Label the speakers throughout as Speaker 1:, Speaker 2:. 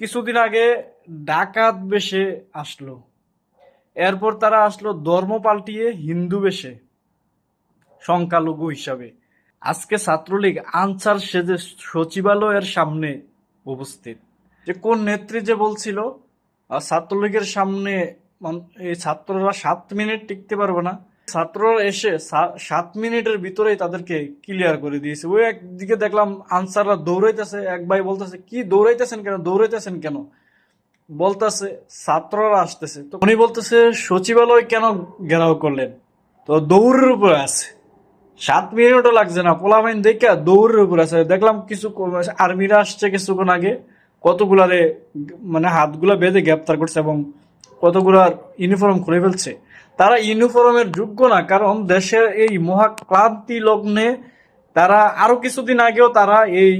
Speaker 1: কিছুদিন আগে ডাকাত বেশে আসলো। এরপর তারা আসলো ধর্ম পাল্টিয়ে হিন্দু বেশে, সংখ্যালঘু হিসাবে। আজকে ছাত্রলীগ আনসার সেজে সচিবালয়ের সামনে উপস্থিত। যে কোন নেত্রী যে বলছিল ছাত্রলীগের সামনে এই ছাত্ররা সাত মিনিট টিকতে পারবে না। ছাত্ররা এসে সাত মিনিটের ভিতরেই তাদেরকে ক্লিয়ার করে দিয়েছে। ওই একদিকে দেখলাম আনসাররা দৌড়াইতেছে, এক ভাই বলতেছে, কি দৌড়াইতেছেন কেন? দৌড়াইতেছেন কেন? বলতেছে, ছাত্ররা আসতেছে। তো উনি বলতেছে, সচিবালয় কেন ঘেরাও করলেন? তো দৌড়ের উপরে আছে। সাত মিনিটও লাগছে না, পোলামাইন দেখে দৌড়ের উপরে আছে। দেখলাম কিছু আর্মিরা আসছে কিছুক্ষণ আগে, কতগুলারে মানে হাতগুলা বেঁধে গ্রেপ্তার করছে এবং কতগুলার ইউনিফর্ম খুলে ফেলছে। তারা ইউনিফর্মের যোগ্য না, কারণ দেশের এই মহাক্লান্তি লগ্নে তারা আরও কিছুদিন আগেও তারা এই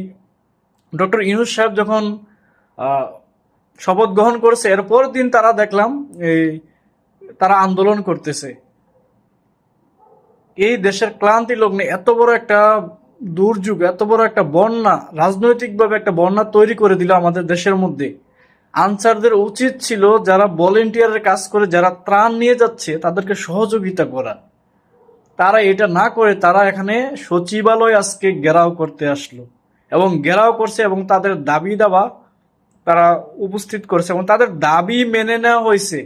Speaker 1: ডক্টর ইনুস সাহেব যখন শপথ গ্রহণ করেছে, এরপর দিন তারা দেখলাম এই তারা আন্দোলন করতেছে। এই দেশের ক্লান্তি লগ্নে এত বড় একটা দুর্যোগ, এত বড় একটা বন্যা, রাজনৈতিকভাবে একটা বন্যা তৈরি করে দিল আমাদের দেশের মধ্যে। আনসারদের উচিত ছিল যারা ভলেন্টিয়ারের কাজ করে, যারা ত্রাণ নিয়ে যাচ্ছে, তাদেরকে সহযোগিতা করা। তারা এটা না করে তারা এখানে সচিবালয় আজকে ঘেরাও করতে আসলো এবং ঘেরাও করছে এবং তাদের দাবি দাবা তারা উপস্থিত করেছে এবং তাদের দাবি মেনে নেওয়া হয়েছে।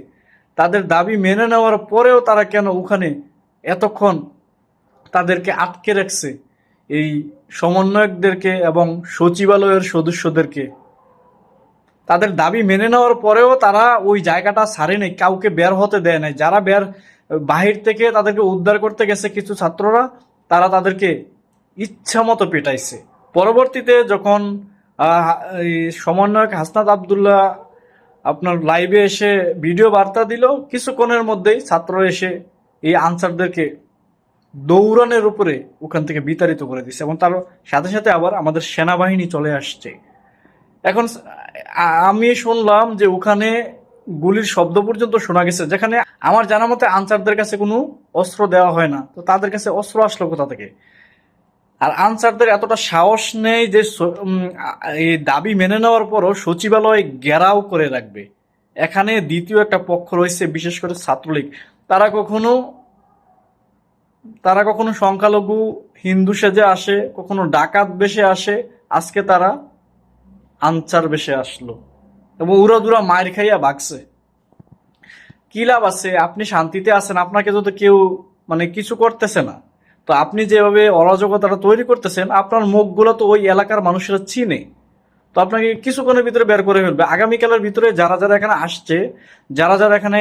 Speaker 1: তাদের দাবি মেনে নেওয়ার পরেও তারা কেন ওখানে এতক্ষণ তাদেরকে আটকে রাখছে? এই সমন্বয়কদেরকে এবং সচিবালয়ের সদস্যদেরকে তাদের দাবি মেনে নেওয়ার পরেও তারা ওই জায়গাটা ছাড়ে নাই, কাউকে বের হতে দেয় নাই। যারা বের, বাহির থেকে তাদেরকে উদ্ধার করতে গেছে কিছু ছাত্ররা, তারা তাদেরকে ইচ্ছা মতো পেটাইছে। পরবর্তীতে যখন সমন্বয়ক হাসনাত আবদুল্লাহ আপনার লাইভে এসে ভিডিও বার্তা দিল, কিছুক্ষণের মধ্যেই ছাত্র এসে এই আনসারদেরকে দৌড়ানোর উপরে ওখান থেকে বিতাড়িত করে দিচ্ছে এবং তার সাথে সাথে আবার আমাদের সেনাবাহিনী চলে আসছে। এখন আমি শুনলাম যে ওখানে গুলির শব্দ পর্যন্ত শোনা গেছে, যেখানে আমার জানা মতে আনসারদের কাছে কোনো অস্ত্র দেওয়া হয় না। তো তাদের কাছে অস্ত্র আসলো কোথা থেকে? আর আনসারদের এতটা সাহস নেই যে এই দাবি মেনে নেওয়ার পরও সচিবালয় ঘেরাও করে রাখবে। এখানে দ্বিতীয় একটা পক্ষ রয়েছে, বিশেষ করে ছাত্রলীগ। তারা কখনো তারা কখনো সংখ্যালঘু হিন্দু সেজে আসে, কখনো ডাকাত বেশে আসে, আজকে তারা আনসার বেশে আসলো। এবং উড়া দুরা মায়ের খাইয়া ভাগছে। কি লাভ আছে? আপনি শান্তিতে আছেন, আপনাকে যদি কেউ মানে কিছু করতেছে না। তো আপনি যেভাবে অরাজকতাটা তৈরি করতেছেন, আপনার মুখগুলো তো ওই এলাকার মানুষেরা চিনে। তো আপনাকে কিছুক্ষণের ভিতরে বের করে ফেলবে। আগামীকালের ভিতরে যারা যারা এখানে আসছে, যারা যারা এখানে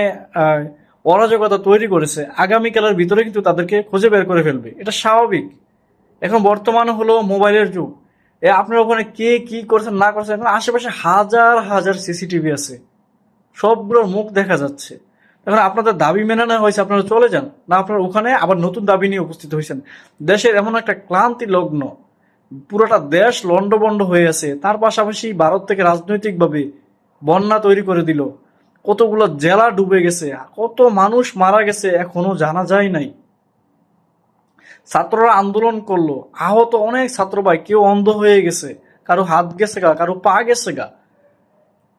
Speaker 1: অরাজকতা তৈরি করেছে, আগামীকালের ভিতরে কিন্তু তাদেরকে খুঁজে বের করে ফেলবে। এটা স্বাভাবিক। এখন বর্তমানে হলো মোবাইলের যুগ। আপনার ওখানে কে কি করছেন না করছেন এখন আশেপাশে হাজার হাজার সিসিটিভি আছে। সবগুলোর মুখ দেখা যাচ্ছে। এখন আপনাদের দাবি মেনে নেওয়া হয়েছে, আপনারা চলে যান। না, আপনারা ওখানে আবার নতুন দাবি নিয়ে উপস্থিত হয়েছেন। দেশের এমন একটা ক্লান্তি লগ্ন, পুরোটা দেশ লন্ডবন্ড হয়ে আছে। তার পাশাপাশি ভারত থেকে রাজনৈতিকভাবে বন্যা তৈরি করে দিল। কতগুলো জেলা ডুবে গেছে, কত মানুষ মারা গেছে, এখনও জানা যায় নাই। ছাত্ররা আন্দোলন করল। আহত অনেক ছাত্র ভাই, কেউ অন্ধ হয়ে গেছে। কারও হাত গেছে গা, কারও পা গেছে গা।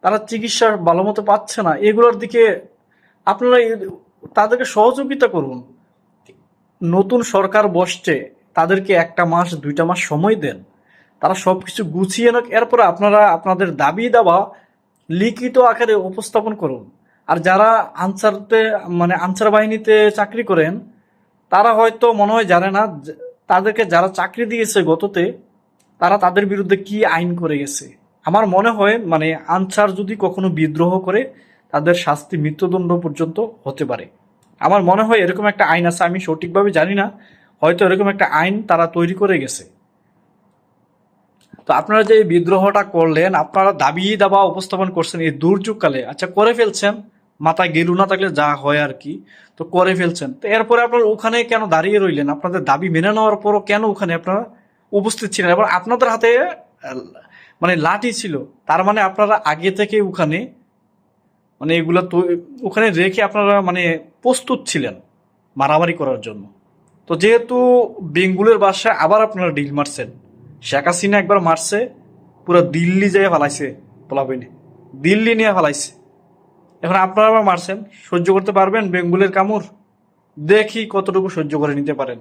Speaker 1: তারা চিকিৎসা ভালো মতো পাচ্ছে না। এগুলোর দিকে আপনারা তাদেরকে সহযোগিতা করুন। নতুন সরকার বসছে, তাদেরকে একটা মাস, দুইটা মাস সময় দেন। তারা সব কিছু গুছিয়ে নেক, এরপরে আপনারা আপনাদের দাবি দাবা লিখিত আকারে উপস্থাপন করুন। আর যারা আনসারতে মানে আনসার বাহিনীতে চাকরি করেন তারা হয়তো মনে হয় জানে না তাদেরকে যারা চাকরি দিয়েছে গততে, তারা তাদের বিরুদ্ধে কি আইন করে গেছে। আমার মনে হয় মানে আনসার যদি কখনো বিদ্রোহ করে, তাদের শাস্তি মৃত্যুদণ্ড পর্যন্ত হতে পারে। আমার মনে হয় এরকম একটা আইন আছে, আমি সঠিকভাবে জানি না, হয়তো এরকম একটা আইন তারা তৈরি করে গেছে। তো আপনারা যে বিদ্রোহটা করলেন, আপনারা দাবি দাবা উপস্থাপন করছেন এই দুর্যোগকালে আচ্ছা করে ফেলছেন। মাথায় গেলু না থাকলে যা হয় আর কি, তো করে ফেলছেন। তো এরপরে আপনার ওখানে কেন দাঁড়িয়ে রইলেন? আপনাদের দাবি মেনে নেওয়ার পরও কেন ওখানে আপনারা উপস্থিত ছিলেন? এবং আপনাদের হাতে মানে লাঠি ছিল, তার মানে আপনারা আগে থেকে ওখানে মানে এগুলা তো, ওখানে রেখে আপনারা মানে প্রস্তুত ছিলেন মারামারি করার জন্য। তো যেহেতু বেঙ্গুলের বাসায় আবার আপনারা ডিল মারছেন, শেখ হাসিনা একবার মারছে, পুরো দিল্লি যেয়ে ফালাইছে পোলাবেনে দিল্লি নিয়ে ফেলাইছে। এখন আপনারা আবার মারছেন। সহ্য করতে পারবেন বেঙ্গুলের কামড়। দেখি কতটুকু সহ্য করে নিতে পারেন।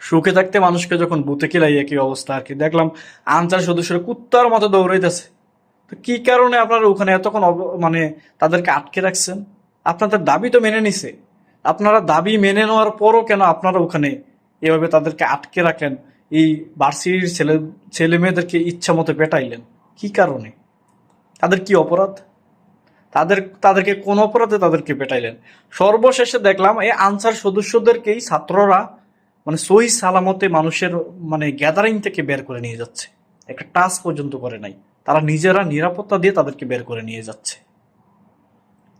Speaker 1: সুখে থাকতে মানুষকে যখন বুতে কিলাই একই অবস্থা আর কি। দেখলাম আনসার সদস্যরা কুত্তার মতো দৌড়াইতেছে। তো কি কারণে আপনারা ওখানে এতক্ষণ মানে তাদেরকে আটকে রাখছেন? আপনাদের দাবি তো মেনে নিছে। আপনারা দাবি মেনে নেওয়ার পরও কেন আপনারা ওখানে এভাবে তাদেরকে আটকে রাখেন এই ভার্সিটির ছেলে ছেলে মেয়েদেরকে ইচ্ছা মতো পেটাইলেন। কি কারণে? তাদের কি অপরাধ? তাদের, তাদেরকে কোন অপরাধে তাদেরকে পেটাইলেন? সর্বশেষে দেখলাম এই আনসার সদস্যদেরকেই ছাত্ররা মানে সহি সালামতে মানুষের মানে গ্যাদারিং থেকে বের করে নিয়ে যাচ্ছে। একটা টাস্ক পর্যন্ত করে নাই। তারা নিজেরা নিরাপত্তা দিয়ে তাদেরকে বের করে নিয়ে যাচ্ছে।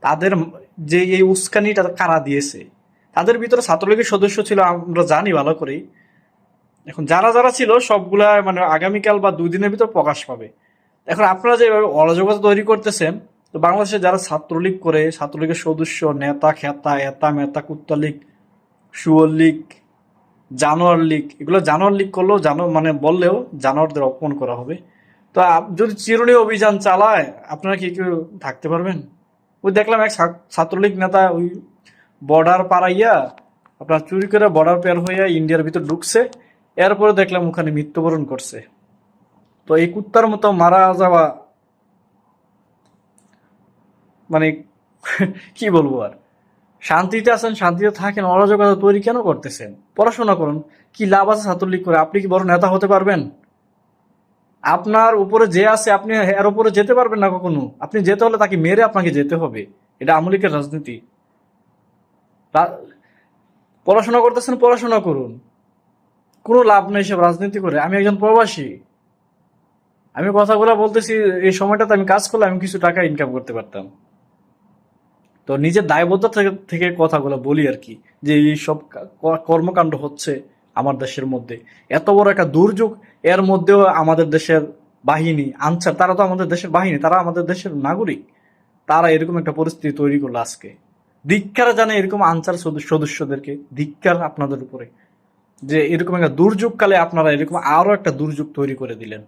Speaker 1: তাদের যে এই উস্কানিটা কারা দিয়েছে? তাদের ভিতরে ছাত্রলীগের সদস্য ছিল, আমরা জানি ভালো করেই। এখন যারা যারা ছিল, সবগুলা মানে আগামীকাল বা দুই দিনের ভিতর প্রকাশ পাবে। এখন আপনারা যেভাবে অরাজকতা তৈরি করতেছেন তো বাংলাদেশে যারা ছাত্রলীগ করে, ছাত্রলীগের সদস্য, নেতা, খেতা, এতা, মেতা, কুত্তা লীগ সুয়র লীগ, জানোয়ার লীগ, এগুলো জানোয়ার লীগ করলেও জানো মানে বললেও জানোয়ারদের অপমান করা হবে। তো যদি চিরুনি অভিযান চালায়, আপনারা কি কেউ থাকতে পারবেন? ওই দেখলাম এক ছাত্রলীগ নেতা ওই বর্ডার পাড়াইয়া, আপনার চুরি করে বর্ডার পের হইয়া ইন্ডিয়ার ভিতর ঢুকছে, এরপরে দেখলাম ওখানে মৃত্যুবরণ করছে। তো এই কুত্তার মতো মারা যাওয়া মানে কি বলব আর? শান্তিতে আছেন, শান্তিতে থাকেন, অরাজকতা তৈরি কেন করতেছেন? পড়াশোনা করুন, কি লাভ আছে ছাত্রলীগ করে? আপনি কি বড় নেতা হতে পারবেন? আপনার উপরে যে আছে, আপনি এর উপরে যেতে পারবেন না কখনো। আপনি যেতে হলে তাকে মেরে আপনাকে যেতে হবে। এটা আমলিকের রাজনীতি। পড়াশোনা করতেছেন, পড়াশোনা করুন। কোনো লাভ নেই সব রাজনীতি করে। আমি একজন প্রবাসী। আমি কথাগুলো বলতেছি, এই সময়টাতে আমি কাজ করলে আমি কিছু টাকা ইনকাম করতে পারতাম। তো নিজের দায়বদ্ধতা থেকে কথাগুলো বলি আর কি, যে এই সব কর্মকাণ্ড হচ্ছে আমার দেশের মধ্যে। এত বড় একটা দুর্যোগ, এর মধ্যেও আমাদের দেশের বাহিনী আনসার তারা তো আমাদের দেশের বাহিনী, তারা আমাদের দেশের নাগরিক। তারা এরকম একটা পরিস্থিতি তৈরি করল আজকে। ধিক্কার জানে এরকম আনসার সদস্যদেরকে, ধিক্কার আপনাদের উপরে। যে এরকম একটা দুর্যোগকালে আপনারা এরকম আরও একটা দুর্যোগ তৈরি করে দিলেন।